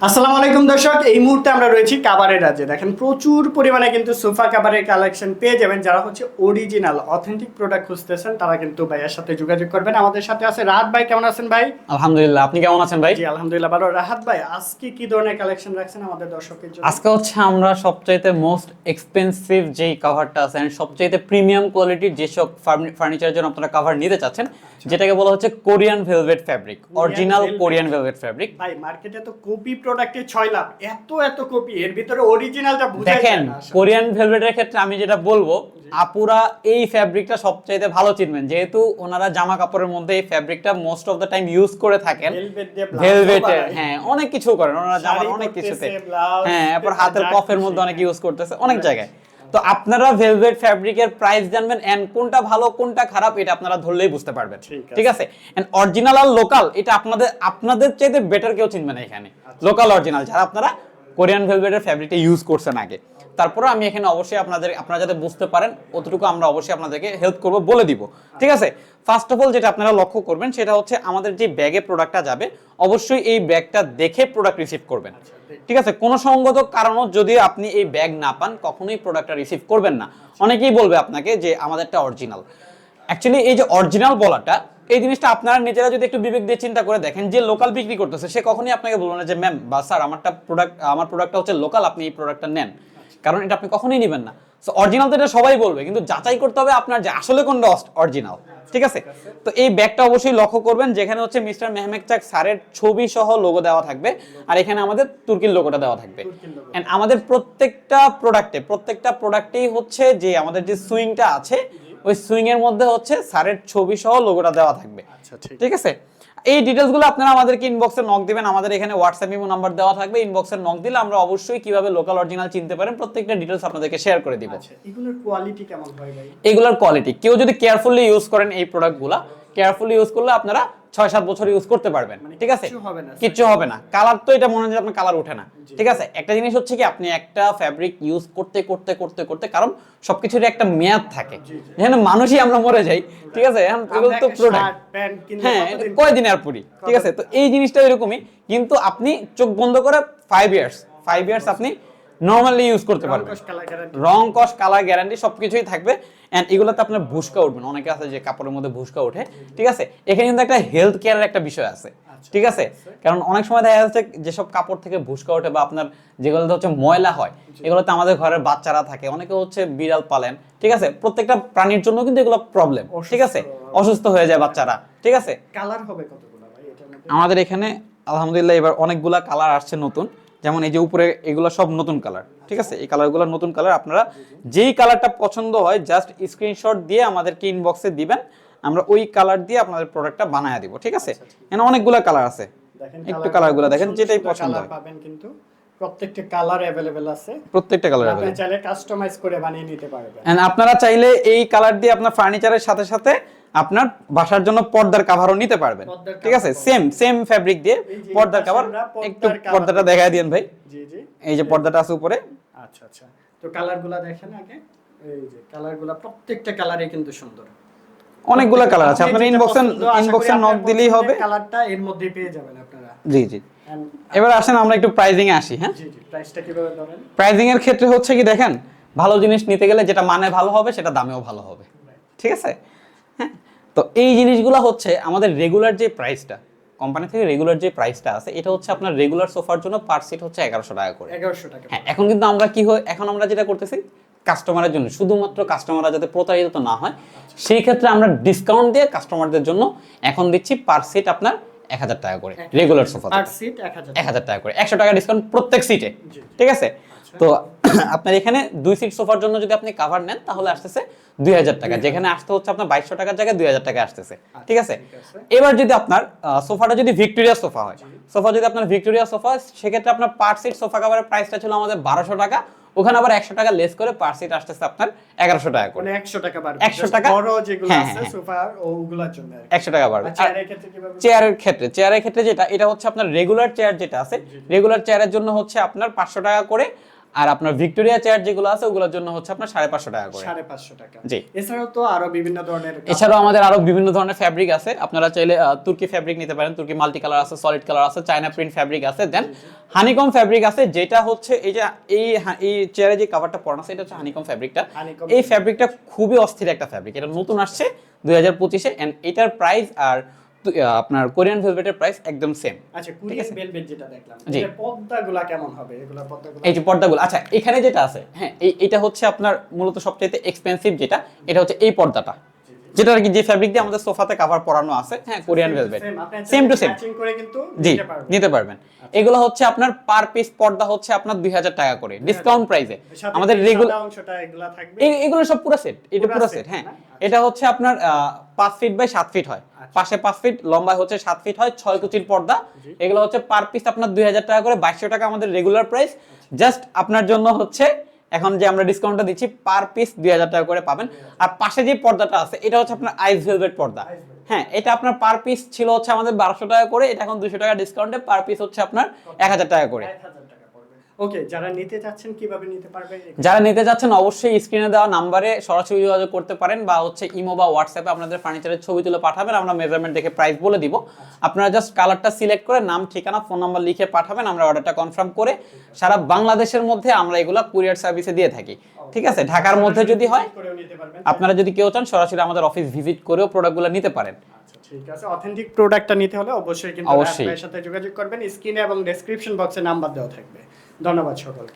আসসালামু আলাইকুম দর্শক এই মুহূর্তে আমরা রয়েছি কাবারের রাজ্যে। দেখেন প্রচুর পরিমাণে কিন্তু সোফা কাবারের কালেকশন পেয়ে যাবেন। যারা হচ্ছে অরিজিনাল অথেন্টিক প্রোডাক্ট খুঁজতেছেন তারা কিন্তু ভাইয়ের সাথে যোগাযোগ করবেন। আমাদের সাথে আছে রাহাত ভাই কেমন আছেন ভাই? আলহামদুলিল্লাহ আপনি কেমন আছেন ভাই? জি আলহামদুলিল্লাহ ভালো। রাহাত ভাই আজকে কি ধরনের কালেকশন রাখছেন আমাদের দর্শকের জন্য? আজকে হচ্ছে আমরা সবচাইতে মোস্ট এক্সপেন্সিভ যেই কাভারটা আছে সবচাইতে প্রিমিয়াম কোয়ালিটির যেসব ফার্নিচারের জন্য আপনারা কাভার নিতে চাচ্ছেন যেটাকে বলা হচ্ছে Korean velvet fabric original Korean velvet fabric ভাই মার্কেটে তো কপি প্রোডাক্টে ছয় লাভ এত এত কপি এর ভিতরে অরিজিনালটা বুঝাই দেখেন। কোরিয়ান ভেলভেটের ক্ষেত্রে আমি যেটা বলব আপুরা এই ফ্যাব্রিকটা সবচাইতে ভালো চিনবেন। যেহেতু ওনারা জামা কাপড়ের মধ্যে এই ফ্যাব্রিকটা most of the time use করে থাকেন। ভেলভেটের হ্যাঁ অনেক কিছু করেন। ওনারা জামা অনেক কিছুতে। হ্যাঁ এরপর হাতের কফের মধ্যে অনেক। ইউজ করতেছে অনেক জায়গায়। তো আপনারা ভেলভেট ফ্যাব্রিকের প্রাইস জানবেন এন্ড কোনটা ভালো কোনটা খারাপ এটা আপনারা ধরলেই বুঝতে পারবেন ঠিক আছে। এন্ড অরিজিনাল আর লোকাল এটা আপনাদের আপনাদের চাইতে বেটার কেউ চিনবে না এখানে। লোকাল অরিজিনাল যারা আপনারা কোরিয়ান ভেলভেটের ফ্যাব্রিকটা ইউজ করছেন আগে। তারপরে আমি এখানে অবশ্যই আপনাদের, আপনারা যাতে বুঝতে পারেন অতটুকু আমরা অবশ্যই আপনাদেরকে হেল্প করব বলে দিব। ঠিক আছে? ফার্স্ট অফ অল যেটা আপনারা লক্ষ্য করবেন, সেটা হচ্ছে আমাদের যে ব্যাগে প্রোডাক্টটা যাবে, অবশ্যই এই ব্যাগটা দেখে প্রোডাক্ট রিসিভ করবেন। ঠিক আছে? কোনো সঙ্গত কারণও যদি আপনি এই ব্যাগ না পান, কখনোই প্রোডাক্টটা রিসিভ করবেন না। অনেকেই বলবে আপনাকে যে, আমাদেরটা অরিজিনাল অ্যাকচুয়ালি এই যে অরিজিনাল বলাটা এই জিনিসটা আপনারা নিজেরা যদি একটু বিবেক দিয়ে চিন্তা করে দেখেন যে লোকাল বিক্রি করতেছে সে কখনই আপনাকে বলবে না যে ম্যাম বা স্যার আমারটা প্রোডাক্ট আমার প্রোডাক্টটা হচ্ছে লোকাল আপনি এই প্রোডাক্টটা নেন। কারণ এটা আপনি কখনোই নেবেন না। সো অরিজিনাল তো এটা সবাই বলবে কিন্তু যাচাই করতে হবে আপনার যে আসলে কোনটা অরিজিনাল ঠিক আছে? তো এই ব্যাগটা অবশ্যই লক্ষ্য করবেন যেখানে হচ্ছে মিস্টার মেহমেক চাক স্যারের ছবি সহ লোগো দেওয়া থাকবে আর এখানে আমাদের তুর্কির লোগোটা দেওয়া থাকবে। এন্ড আমাদের প্রত্যেকটা প্রোডাক্টে প্রত্যেকটা প্রোডাক্টেই হচ্ছে যে আমাদের যে সুইংটা আছে ওই সুইং এর মধ্যে হচ্ছে স্যারের ছবি সহ লোগোটা দেওয়া থাকবে। আচ্ছা ঠিক। ঠিক আছে? এই ডিটেলসগুলো আপনারা আমাদেরকে ইনবক্সে নক দিবেন। আমাদের এখানে হোয়াটসঅ্যাপ ইমো নাম্বার দেওয়া থাকবে। ইনবক্সে নক দিলে আমরা অবশ্যই কীভাবে লোকাল অরিজিনাল চিনতে পারেন প্রত্যেকটা ডিটেলস আপনাদেরকে শেয়ার করে দিব। আচ্ছা এগুলোর কোয়ালিটি কেমন হয় ভাই? এগুলোর কোয়ালিটি কেউ যদি কেয়ারফুলি ইউজ করেন এই প্রোডাক্টগুলো কেয়ারফুলি ইউজ করলে আপনারা ছয় সাত বছর ইউজ করতে পারবেন। মানে ঠিক আছে? কিচ্ছু হবে না, কালার তো এটা মনে হয় আপনার কালার ওঠে না। ঠিক আছে? একটা জিনিস হচ্ছে কি আপনি একটা ফ্যাব্রিক ইউজ করতে করতে করতে করতে কারণ সবকিছুরই একটা মেয়াদ থাকে। যেখানে মানুষই আমরা মরে যাই। ঠিক আছে? তো প্রোডাক্ট হ্যাঁ কয়দিন আর পরি? ঠিক আছে? তো এই জিনিসটা এরকমই কিন্তু আপনি চোখ বন্ধ করে ফাইভ ইয়ার্স ফাইভ ইয়ার্স আপনি নর্মালি ইউজ করতে পারবেন। রং কস কালার গ্যারান্টি সবকিছুই থাকবে। এন্ড এগুলোতে আপনার ভুসকা উঠবে না। অনেকে আছে যে কাপড়ের মধ্যে ভুসকা ওঠে। ঠিক আছে? এখানে কিন্তু একটা হেলথ কেয়ারের একটা বিষয় আছে। আচ্ছা, ঠিক আছে? কারণ অনেক সময় দেখা যাচ্ছে যেসব কাপড় থেকে ভুসকা ওঠে বা আপনার যেগুলোতে হচ্ছে ময়লা হয় এগুলোতে আমাদের ঘরের বাচ্চারা থাকে। অনেকে হচ্ছে বিড়াল পালেন। ঠিক আছে? প্রত্যেকটা প্রাণীর জন্য কিন্তু এগুলো প্রবলেম ঠিক আছে? অসুস্থ হয়ে যায় বাচ্চারা। ঠিক আছে? কালার হবে কতগুলো আমাদের এখানে আলহামদুলিল্লাহ এবার অনেকগুলা কালার আসছে নতুন। যেমন এই যে উপরে এগুলো সব নতুন কালার ঠিক আছে? এই কালারগুলো নতুন কালার আপনারা যেই কালারটা পছন্দ হয় জাস্ট স্ক্রিনশট দিয়ে আমাদেরকে ইনবক্সে দিবেন আমরা ওই কালার দিয়ে আপনাদের প্রোডাক্টটা বানায় দিব ঠিক আছে? এখানে অনেকগুলো কালার আছে। দেখেন একটু কালারগুলো দেখেন যেটাই পছন্দ হয়। পাবেন কিন্তু প্রত্যেকটা কালার অ্যাভেলেবেল আছে। প্রত্যেকটা কালার আপনি চাইলে কাস্টমাইজ করে বানিয়ে নিতে পারবেন। এন্ড আপনারা চাইলে এই কালার দিয়ে আপনার ফার্নিচারের সাথে সাথে আপনার বাসার জন্য পর্দার কাভারও নিতে পারবেন। ঠিক আছে? সেম সেম ফ্যাব্রিক দিয়ে পর্দার কাভার একটু পর্দাটা দেখায় দিন ভাই। এই যে পর্দাটা আছে উপরে। আচ্ছা আচ্ছা। তো কালারগুলো দেখেন আগে। এই যে কালারগুলো প্রত্যেকটা কালারই কিন্তু সুন্দর। অনেকগুলো কালার আছে। আপনারা ইনবক্সে ইনবক্সে নক দিলেই হবে। কালারটা এর মধ্যে পেয়ে যাবেন আপনারা। জি জি। এবার আসেন আমরা একটু প্রাইজিং এ আসি হ্যাঁ? জি জি। প্রাইসটা কীভাবে ধরেন? প্রাইজিং এর ক্ষেত্রে হচ্ছে কি দেখেন ভালো জিনিস নিতে গেলে যেটা মানে ভালো হবে সেটা দামেও ভালো হবে। ঠিক আছে? তো এই জিনিসগুলো হচ্ছে আমাদের রেগুলার যে প্রাইসটা কোম্পানি থেকে রেগুলার যে প্রাইসটা আছে এটা হচ্ছে আপনার রেগুলার সোফার জন্য পার সিট হচ্ছে এগারোশো টাকা করে। এগারোশো টাকা হ্যাঁ এখন কিন্তু আমরা কি হয় এখন আমরা যেটা করতেছি কাস্টমারের জন্য শুধুমাত্র কাস্টমাররা যাতে প্রতারিত না হয় সেই ক্ষেত্রে আমরা ডিসকাউন্ট দিয়ে কাস্টমারদের জন্য এখন দিচ্ছি পার সিট আপনার এক হাজার টাকা করে রেগুলার সোফা পার সিট এক হাজার টাকা। করে একশো টাকা ডিসকাউন্ট প্রত্যেক সিটে ঠিক আছে? তো আপনার এখানে দুই সিট সোফার জন্য যদি আপনি কাভার নেন তাহলে আসতেছে দুই হাজার টাকা। যেখানে আসতে হচ্ছে আপনার বাইশশো টাকার জায়গায় দুই হাজার টাকা আসতেছে। ঠিক আছে? এবার যদি আপনার সোফাটা যদি ভিক্টোরিয়া সোফা হয় সোফা যদি আপনার ভিক্টোরিয়া সোফা হয় সেক্ষেত্রে আপনার পার সিট সোফা কাভারের প্রাইসটা ছিল আমাদের বারোশো টাকা। ওখানে আবার একশো টাকা লেস করে পার সিট আসতেছে আপনার এগারোশো টাকা করে। মানে একশো টাকা বাড়বে। 100 Just টাকা? বড় যেগুলো হ্যাঁ, আছে হ্যাঁ, সোফা ওগুলোর জন্য একশো টাকা বাড়বে। চেয়ারের ক্ষেত্রে চেয়ারের ক্ষেত্রে যেটা এটা হচ্ছে আপনার রেগুলার চেয়ার যেটা আছে রেগুলার চেয়ারের জন্য হচ্ছে আপনার পাঁচশো টাকা করে। আর আপনার ভিক্টোরিয়া চেয়ার যেগুলো আছে ওগুলোর জন্য হচ্ছে আপনার সাড়ে পাঁচশো টাকা করে। সাড়ে পাঁচশো টাকা। জি। এছাড়াও তো আরও বিভিন্ন ধরনের এছাড়াও আমাদের আরও বিভিন্ন ধরনের ফ্যাব্রিক আছে। আপনারা চাইলে তুর্কি ফ্যাব্রিক নিতে পারেন। তুর্কি মাল্টি কালার আছে সলিড কালার আছে চায়না প্রিন্ট ফ্যাব্রিক আছে। দেন হানিকম ফ্যাব্রিক আছে যেটা হচ্ছে এই যে এই এই চেয়ারে যে কাভারটা পরানো আছে এটা হচ্ছে হানিকম ফ্যাব্রিকটা এই ফ্যাব্রিকটা খুবই অস্থির একটা ফ্যাব্রিক এটা নতুন আসছে দুই হাজার পঁচিশে এন্ড এটার প্রাইস আর আপনার কোরিয়ান ভেলভেটের প্রাইস একদম সেম আচ্ছা কোরিয়ান ভেলভেট যেটা দেখলাম। এটা পর্দাগুলো কেমন হবে? এগুলা পর্দাগুলো? এই যে পর্দাগুলো আচ্ছা এখানে যেটা আছে হ্যাঁ এই এটা হচ্ছে আপনার মূলত সবচেয়ে এক্সপেন্সিভ যেটা এটা হচ্ছে এই পর্দাটা। যেটা আর কি যে ফ্যাব্রিক দিয়ে আমাদের সোফাতে কাভার পরানো আছে হ্যাঁ Korean velvet same to same matching করে কিন্তু জি নিতে পারবেন। পারবেন। এগুলো হচ্ছে আপনার পার পিস পর্দা হচ্ছে আপনার দুই হাজার টাকা করে ডিসকাউন্ট প্রাইসে আমাদের রেগুলার অংশটা এগুলা থাকবে। এগুলো সব পুরো সেট এটা পুরো সেট হ্যাঁ। এটা হচ্ছে আপনার পাঁচ ফিট বাই সাত ফিট হয়। আচ্ছা। পাশে পাঁচ ফিট লম্বায় হচ্ছে সাত ফিট হয় ছয় কুচির পর্দা। এগুলো হচ্ছে পার পিস আপনার দুই হাজার টাকা করে বাইশশো টাকা আমাদের রেগুলার প্রাইস জাস্ট আপনার জন্য হচ্ছে এখন যে আমরা ডিসকাউন্টটা দিচ্ছি পার পিস দুই হাজার টাকা করে পাবেন। আর পাশে যে পর্দাটা আছে এটা হচ্ছে আপনার আইস ভেলভেট পর্দা। হ্যাঁ এটা আপনার পার পিস ছিল হচ্ছে আমাদের বারোশো টাকা করে এটা এখন দুশো টাকা ডিসকাউন্টে পার পিস হচ্ছে আপনার এক হাজার টাকা করে। 1000 টাকা পড়বে ওকে যারা নিতে চাচ্ছেন কীভাবে নিতে পারবে? যারা নিতে যাচ্ছেন অবশ্যই স্ক্রিনে দেওয়া নাম্বারে সরাসরি যোগাযোগ করতে পারেন বা হচ্ছে ইমো বা হোয়াটসঅ্যাপে আপনাদের ফার্নিচারের ছবি তুলে পাঠাবেন আমরা মেজারমেন্ট দেখে প্রাইস বলে দিব। আপনারা জাস্ট কালারটা সিলেক্ট করে নাম ঠিকানা ফোন নাম্বার লিখে পাঠাবেন আমরা অর্ডারটা কনফার্ম করে সারা বাংলাদেশের মধ্যে আমরা এগুলা কুরিয়ার সার্ভিসে দিয়ে থাকি। ঠিক আছে? ঢাকার মধ্যে যদি হয় আপনারা যদি কেউ চান সরাসরি আমাদের অফিস ভিজিট করেও প্রোডাক্টগুলো নিতে পারেন। আচ্ছা ঠিক আছে। অথেন্টিক প্রোডাক্টটা নিতে হলে অবশ্যই কিন্তু অবশ্যই। সাথে যোগাযোগ করবেন। স্ক্রিনে এবং ডেসক্রিপশন বক্সে নাম্বার দেওয়া থাকবে। ধন্যবাদ সকলকে।